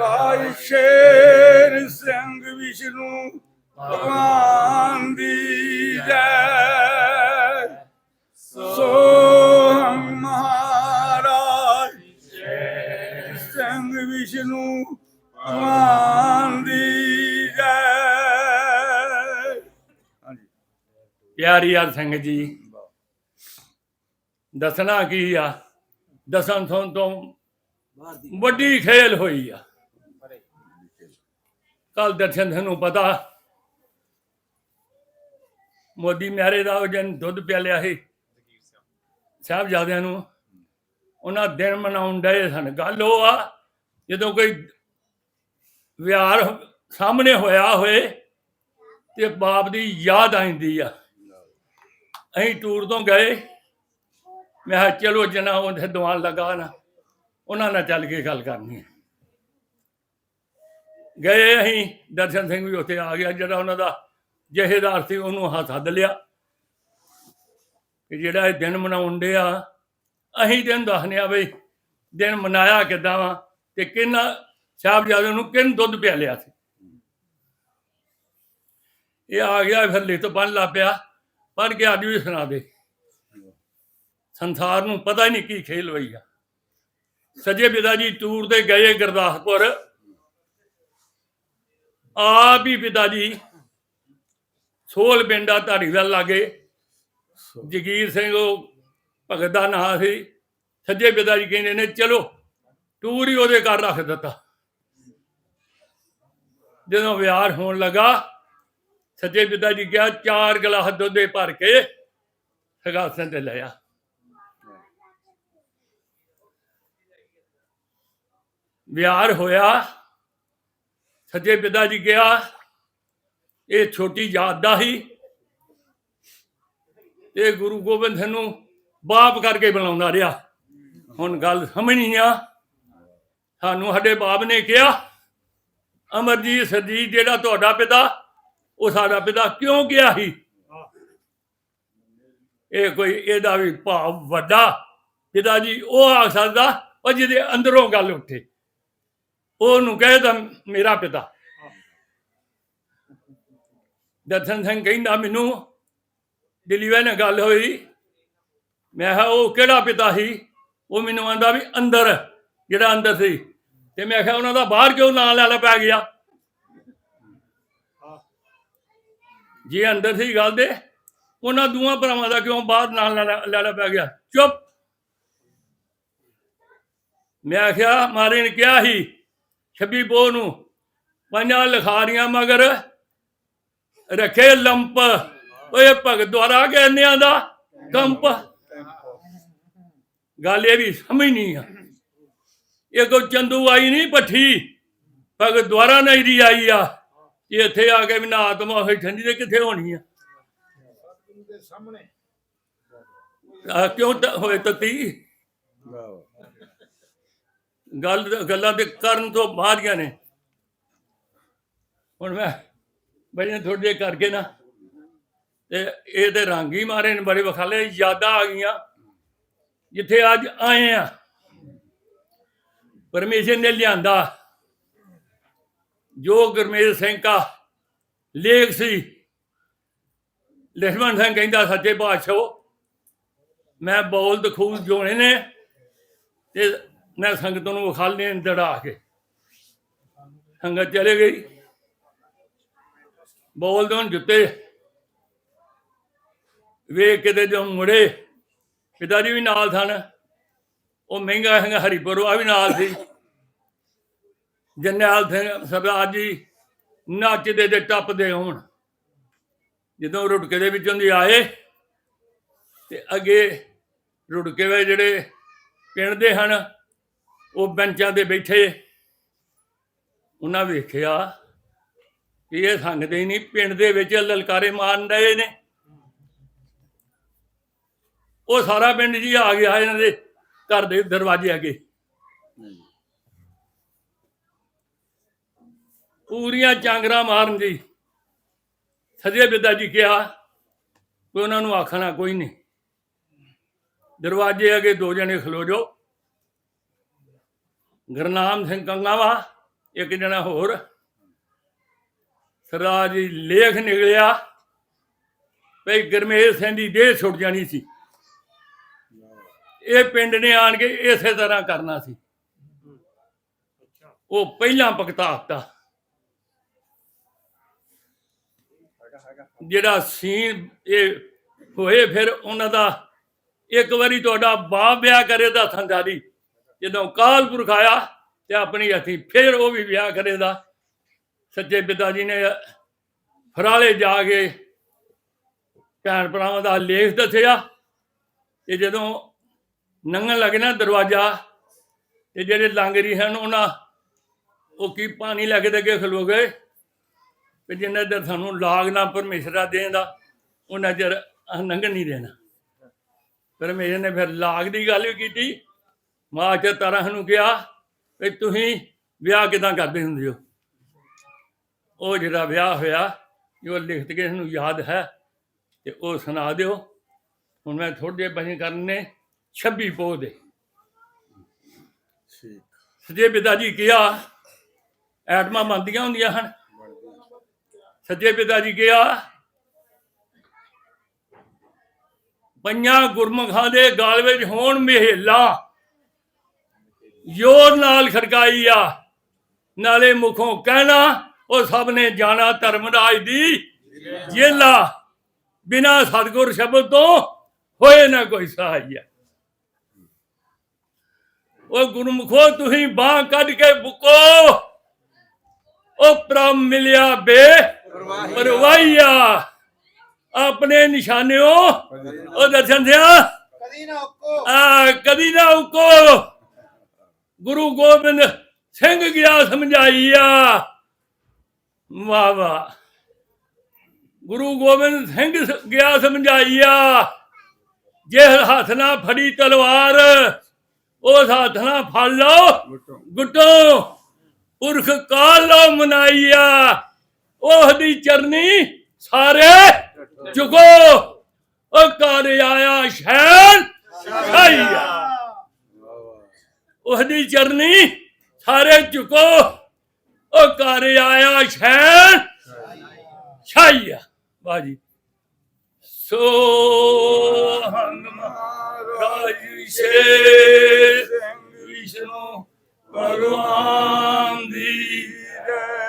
ਭਾਈ ਸ਼ੇਰ ਸਿੰਘ ਵਿਸ਼ਨੂੰ ਭਗਵਾਨ ਦੀ ਜੈ। ਸੋ ਮਹਾਰਾਜ ਸ਼ੇਰ ਸਿੰਘ ਵਿਸ਼ਨੂੰ ਭਗਵਾਨ ਦੀ ਜੈ। ਹਾਂਜੀ। ਪਿਆਰੀਆ ਸਿੰਘ ਜੀ। ਦੱਸਣਾ ਕੀ ਆ? ਦਸਨ ਤੋਂ ਤੋਂ ਵੱਡੀ ਖੇਲ ਹੋਈ ਆ। ਕੱਲ ਦਰਸ਼ਨ ਤੁਹਾਨੂੰ ਪਤਾ। ਮੋਦੀ ਮਿਆਰੇ ਦਾ ਉਹ ਜਨ ਦੁੱਧ ਪਿਆਲਿਆ ਸੀ। ਸਾਹਿਬਜ਼ਾਦਿਆਂ ਨੂੰ। ਉਹਨਾਂ ਦਿਨ ਮਨਾਉਣ ਡਏ ਸਨ। ਗੱਲ ਉਹ ਆ, ਜਦੋਂ ਕੋਈ ਵਿਹਾਰ ਸਾਹਮਣੇ ਹੋਇਆ ਹੋਏ, ਤੇ ਬਾਪ ਦੀ ਯਾਦ ਆਉਂਦੀ ਆ। ਅਸੀਂ ਟੂਰ ਤੋਂ ਗਏ। ਮੈਂ ਚਲੋ ਜਨਾ ਉਹਦੇ ਦੁਆਨ ਲਗਾ ਨਾ ਉਹਨਾਂ ਨਾਲ ਚੱਲ ਕੇ ਗੱਲ ਕਰਨੀ ਹੈ ਗਏ ਅਸੀਂ, ਦਰਸ਼ਨ ਸਿੰਘ ਵੀ ਉੱਥੇ ਆ ਗਿਆ ਜਿਹੜਾ ਉਹਨਾਂ ਦਾ ਜਹੇਦਾਰ ਸੀ, ਉਹਨੂੰ ਹੱਥ ਹੱਦ ਲਿਆ। ਕਿ ਜਿਹੜਾ ਇਹ ਦਿਨ ਮਨਾਉਣ ਡਿਆ, ਅਸੀਂ ਦਿਨ ਦੱਸਨੇ ਆ ਬਈ, ਦਿਨ ਮਨਾਇਆ ਕਿਦਾਂ ਵਾ ਤੇ ਕਿੰਨਾ ਸਾਹਿਬਜ਼ਾਦੇ ਨੂੰ ਕਿੰਨ ਦੁੱਧ ਪਿਆ ਲਿਆ ਸੀ। ਇਹ ਆ ਗਿਆ, ਫਿਰ ਲਿਤ ਤੋਂ ਪੜ੍ਹਨ ਲੱਗ ਪਿਆ ਪੜ੍ਹ ਕੇ ਅੱਜ ਵੀ ਸੁਣਾ ਦੇ। ਸੰਸਾਰ ਨੂੰ ਪਤਾ ਹੀ ਨਹੀਂ ਕੀ ਖੇਲ ਹੋਈ ਆ। ਸਜੇ ਪਿਤਾ ਜੀ ਟੂਰ ਤੇ ਗਏ ਗੁਰਦਾਸਪੁਰ। ਆਪ ਹੀ ਪਿਤਾ ਜੀ ਸੋਲ ਪਿੰਡਾ ਧਾਰੀਵਾਲ ਲਾਗੇ। ਜਗੀਰ ਸਿੰਘ ਉਹ ਭਗਤ ਦਾ ਨਾਂ ਸੀ। ਸੱਜੇ ਪਿਤਾ ਜੀ ਕਹਿੰਦੇ ਨੇ ਚਲੋ ਟੂਰ ਹੀ ਉਹਦੇ ਘਰ ਰੱਖ ਦਿੱਤਾ। ਜਦੋਂ ਵਿਆਹ ਹੋਣ ਲੱਗਾ ਸੱਜੇ ਪਿਤਾ ਜੀ ਕਿਹਾ ਚਾਰ ਗਲਾਸ ਦੁੱਧ ਦੇ ਭਰ ਕੇ ਸਗਾਸਨ ਤੇ ਲਿਆ ਵਿਆਹ ਹੋਇਆ ਸੱਜੇ ਪਿਤਾ ਜੀ ਕਿਹਾ, ਇਹ ਛੋਟੀ ਜਾਤ ਦਾ ਹੀ। ਇਹ ਗੁਰੂ ਗੋਬਿੰਦ ਸਿੰਘ ਨੂੰ ਬਾਪ ਕਰਕੇ ਬੁਲਾਉਂਦਾ ਰਿਹਾ। ਹੁਣ ਗੱਲ ਸਮਝ ਨਹੀਂ ਆ। ਸਾਨੂੰ ਸਾਡੇ ਬਾਪ ਨੇ ਕਿਹਾ, ਅਮਰਜੀਤ ਸਰਜੀਤ ਜਿਹੜਾ ਤੁਹਾਡਾ ਪਿਤਾ, ਉਹ ਸਾਡਾ ਪਿਤਾ ਕਿਉਂ ਗਿਆ ਸੀ? ਇਹ ਕੋਈ ਇਹਦਾ ਵੀ ਭਾਵ ਵੱਡਾ। ਪਿਤਾ ਜੀ, ਉਹ ਆ ਸਕਦਾ, ਉਹ ਜਿਹਦੇ ਅੰਦਰੋਂ ਗੱਲ ਉੱਠੇ। ਉਹਨੂੰ ਕਹੇ ਤਾਂ ਮੇਰਾ ਪਿਤਾ। ਦਰਸ਼ਨ ਸਿੰਘ ਕਹਿੰਦਾ, ਮੈਨੂੰ ਦਿੱਲੀਵੇ ਨਾਲ ਗੱਲ ਹੋਈ। ਮੈਂ ਕਿਹਾ, ਉਹ ਕਿਹੜਾ ਪਿਤਾ ਸੀ? ਉਹ ਮੈਨੂੰ ਆਂਦਾ ਵੀ ਅੰਦਰ, ਜਿਹੜਾ ਅੰਦਰ ਸੀ। ਤੇ ਮੈਂ ਕਿਹਾ, ਉਹਨਾਂ ਦਾ ਬਾਹਰ ਕਿਉਂ ਨਾਂ ਲੈ ਲੈ ਪੈ ਗਿਆ? ਜੇ ਅੰਦਰ ਸੀ ਗੱਲ ਦੇ, ਉਹਨਾਂ ਦੋਵਾਂ ਭਰਾਵਾਂ ਦਾ ਕਿਉਂ ਬਾਹਰ ਨਾਂ ਲੈ ਲੈ- ਲੈ ਲੈ ਪੈ ਗਿਆ? ਚੁੱਪ। ਮੈਂ ਆਖਿਆ ਮਾਰੇ ਨੇ ਕਿਹਾ ਸੀ ਛੱਬੀ ਪੋ ਨੂੰ। ਪੰਜਾਂ ਲਿਖਾਰੀਆਂ ਮਗਰ ਰੱਖੇ ਲੰਪ। ਓਏ ਭਗਤ ਦੁਆਰਾ ਕਹਿੰਨਿਆਂ ਦਾ ਕੰਪ। ਗੱਲ ਇਹ ਵੀ ਸਮਝ ਨਹੀਂ ਆ। ਇਹ ਕੋ ਚੰਦੂ ਆਈ ਨਹੀਂ ਪੱਠੀ ਭਗਤ ਦੁਆਰਾ ਨਹੀਂ ਦੀ ਆਈ ਆ। ਇਹ ਇੱਥੇ ਆ ਕੇ ਵੀ ਨਾ ਆਤਮਾ ਹੋਈ ਠੰਡੀ ਤੇ ਕਿੱਥੇ ਹੋਣੀ ਆ? ਆ ਕਿਉਂ ਹੋਏ ਤਤੀ? ਗੱਲ ਗੱਲਾਂ ਦੇ ਕਰਨ ਤੋਂ ਬਾਅਦ ਗਿਆ ਨੇ। ਹੁਣ ਮੈਂ ਬੜੀ ਥੋੜੀ ਕਰਕੇ ਨਾ ਤੇ ਇਹ ਤੇ ਰੰਗ ਹੀ ਮਾਰੇ ਨੇ, ਬੜੇ ਵਖਾਲੇ ਯਾਦਾਂ ਆ ਗਈਆਂ। ਜਿੱਥੇ ਅੱਜ ਆਏ ਆ। ਪਰਮੇਸ਼ਰ ਨੇ ਲਿਆਂਦਾ। ਜੋ ਗੁਰਮੇਲ ਸਿੰਘ ਦਾ ਲੇਖ ਸੀ ਲਖਮਨ ਸਿੰਘ ਕਹਿੰਦਾ, ਸੱਚੇ ਬਾਦਸ਼ਾਹ ਮੈਂ ਬੋਲ ਦਖੂਸ ਜੋਣੇ ਨੇ ਤੇ ਮੈਂ ਸੰਗਤ ਨੂੰ ਵਿਖਾਲਨੇ ਦੜਾ ਕੇ। ਸੰਗਤ ਚਲੇ ਗਈ। ਬੋਲ ਦੋਨ ਜੁੱਤੇ। ਵੇਖ ਕੇ ਤੇ ਜੋ ਮੁੜੇ, ਪਿਤਾ ਜੀ ਵੀ ਨਾਲ ਸਨ। ਉਹ ਮਹਿੰਗਾ ਹੈਗਾ, ਹਰੀਪੁਰ ਆ ਵੀ ਨਾਲ ਸੀ। ਜਨਰਲ ਸਿੰਘ ਸਰਦਾਰ ਜੀ ਨੱਚਦੇ ਤੇ ਟੱਪਦੇ ਹੋਣ। ਜਦੋਂ ਰੁੜਕੇ ਦੇ ਵਿੱਚੋਂ ਦੀ ਆਏ, ਤੇ ਅੱਗੇ ਰੁੜਕੇ ਵੇ ਜਿਹੜੇ ਪਿੰਡ ਦੇ ਹਨ ਉਹ ਬੈਂਚਾਂ ਤੇ ਬੈਠੇ। ਉਹਨਾਂ ਵੇਖਿਆ ਕਿ ਇਹ ਸੰਗਦੇ ਹੀ ਨਹੀਂ ਪਿੰਡ ਦੇ ਵਿੱਚ ਲਲਕਾਰੇ ਮਾਰਨ ਡਏ ਨੇ। ਉਹ ਸਾਰਾ ਪਿੰਡ ਜੀ ਆ ਗਿਆ ਇਹਨਾਂ ਦੇ ਘਰ ਦੇ ਦਰਵਾਜ਼ੇ ਅੱਗੇ। ਪੂਰੀਆਂ ਚਾਂਗਰਾ ਮਾਰਨ ਦੀ ਸਜੇ ਬਿੱਦਾ ਜੀ ਕਿਹਾ ਕੋਈ ਉਹਨਾਂ ਨੂੰ ਆਖਣਾ ਕੋਈ ਨਹੀਂ। ਦਰਵਾਜ਼ੇ ਅੱਗੇ ਦੋ ਜਣੇ ਖਲੋ ਜੋ ਗੁਰਨਾਮ ਸਿੰਘ ਕੰਗਾਵਾ, ਇੱਕ ਜਣਾ ਹੋਰ। ਸਰਦਾਰ ਜੀ ਲੇਖ ਨਿਕਲਿਆ, ਭਈ ਗਰਮੇਲ ਸਿੰਘ ਦੀ ਦੇਹ ਛੁੱਟ ਜਾਣੀ ਸੀ। ਇਹ ਪਿੰਡ ਨੇ ਆਣ ਕੇ ਇਸੇ ਤਰ੍ਹਾਂ ਕਰਨਾ ਸੀ। ਉਹ ਪਹਿਲਾਂ ਭਗਤਾਤਾ। ਜਿਹੜਾ ਸੀਨ ਇਹ ਹੋਏ, ਫਿਰ ਉਹਨਾਂ ਦਾ ਇੱਕ ਵਾਰੀ ਤੁਹਾਡਾ ਬਾਪ ਵਿਆਹ ਕਰੇ ਦਾ ਸੰਗਾਰੀ। ਜਦੋਂ ਕਾਲ ਪੁਰਖ ਆਇਆ ਤੇ ਆਪਣੀ ਹੱਥੀ ਫਿਰ ਉਹ ਵੀ ਵਿਆਹ ਕਰੇਦਾ। ਸੱਚੇ ਪਿਤਾ ਜੀ ਨੇ ਫਰਾਲੇ ਜਾ ਕੇ ਭੈਣ ਭਰਾਵਾਂ ਦਾ ਲੇਖ ਦੱਸਿਆ ਤੇ ਜਦੋਂ ਨੰਗਣ ਲੱਗੇ ਨਾ ਦਰਵਾਜ਼ਾ ਤੇ ਜਿਹੜੇ ਲਾਂਗਰੀ ਹਨ ਉਹਨਾਂ, ਉਹ ਕੀ ਪਾਣੀ ਲੈ ਕੇ ਤੇ ਅੱਗੇ ਖਲੋ ਗਏ? ਤੇ ਜਿੰਨਾ ਚਿਰ ਸਾਨੂੰ ਲਾਗ ਨਾ ਪਰਮੇਸ਼ਰਾ ਦੇਣ ਦਾ, ਉਹਨਾਂ ਚਿਰ ਅਸੀਂ ਲੰਘਣ ਨਹੀਂ ਦੇਣਾ। ਪਰਮੇਸ਼ਰ ਨੇ ਫਿਰ ਲਾਗ ਦੀ ਗੱਲ ਵੀ ਕੀਤੀ। ਮਾਂ ਚ ਤਰ੍ਹਾਂ ਨੂੰ ਕਿਹਾ ਵੀ ਤੁਸੀਂ ਵਿਆਹ ਕਿਦਾਂ ਕਰਦੇ ਹੁੰਦੇ ਹੋ? ਉਹ ਜਿਹੜਾ ਵਿਆਹ ਹੋਇਆ ਜੋ ਲਿਖਤ ਕੇ ਨੂੰ ਯਾਦ ਹੈ ਤੇ ਉਹ ਸੁਣਾ ਦਿਓ। ਹੁਣ ਮੈਂ ਥੋੜੇ ਜਿਹੇ ਬਚਨ ਕਰਨੇ 26 ਪੋਹ ਦੇ। ਠੀਕ। ਸੱਜੇ ਪਿਤਾ ਜੀ ਕਿਹਾ ਐਟਮਾਂ ਮੰਦੀਆਂ ਹੁੰਦੀਆਂ ਹਨ। ਸੱਜੇ ਪਿਤਾ ਜੀ ਕਿਹਾ ਪੰਜਾਂ ਗੁਰਮੁਖਾਂ ਦੇ ਗਾਲ ਵਿੱਚ ਹੋਣ ਮਹਿਲਾ ਜ਼ੋਰ ਨਾਲ ਖੜਕਾਈ ਆ। ਨਾਲੇ ਮੁਖੋਂ ਕਹਿਣਾ ਉਹ ਸਭ ਨੇ ਜਾਣਾ ਧਰਮਰਾਜ ਦੀ ਜੇਲਾ। ਬਿਨਾ ਸਤਗੁਰ ਸ਼ਬਦ ਤੋਂ ਹੋਏ ਨਾ ਕੋਈ ਸਹਾਇਆ। ਉਹ ਗੁਰਮੁਖੋ ਤੁਸੀਂ ਬਾਹ ਕੱਢ ਕੇ ਬੁਕੋ। ਉਹ ਪ੍ਰਭ ਮਿਲਿਆ ਬੇ ਪਰਵਾਈਆ ਆਪਣੇ ਨਿਸ਼ਾਨਿਓ ਉਹ ਦਰਸ਼ਨ ਦਿਆ ਕਦੀ ਨਾ ਉੱਕੋ। ਆ ਕਦੀ ਨਾ ਉਕੋ। ਗੁਰੂ ਗੋਬਿੰਦ ਸਿੰਘ ਗਿਆ ਸਮਝਾਈਆ। ਵਾਹ ਵਾਹ। ਗੁਰੂ ਗੋਬਿੰਦ ਸਿੰਘ ਗਿਆ ਸਮਝਾਈਆ। ਜੇ ਹੱਥ ਨਾਲ ਫੜੀ ਤਲਵਾਰ ਉਸ ਹੱਥ ਨਾਲ ਫੜ ਲਓ ਗੁੱਟੋ। ਪੁਰਖ ਕਾਲ ਲੋ ਮਨਾਈਆ। ਉਹ ਦੀ ਚਰਨੀ ਸਾਰੇ ਝੁਕੋ ਉਹ ਕਰ ਆਇਆ ਸ਼ੈਨ ਸ਼ਾਈਆ ਉਹਦੀ ਚਰਨੀ ਸਾਰੇ ਝੁਕੋ। ਉਹ ਕਰ ਆਇਆ ਸ਼ੈ ਸ਼ਾਈਆ ਬਾਜੀ ਸੋ ਹੰਗ ਮਹਾਰਾਜ ਸ਼ੇ ਵਿਸ਼ਨੂੰ ਭਗਵਾਨ ਦੀ ਜੈ।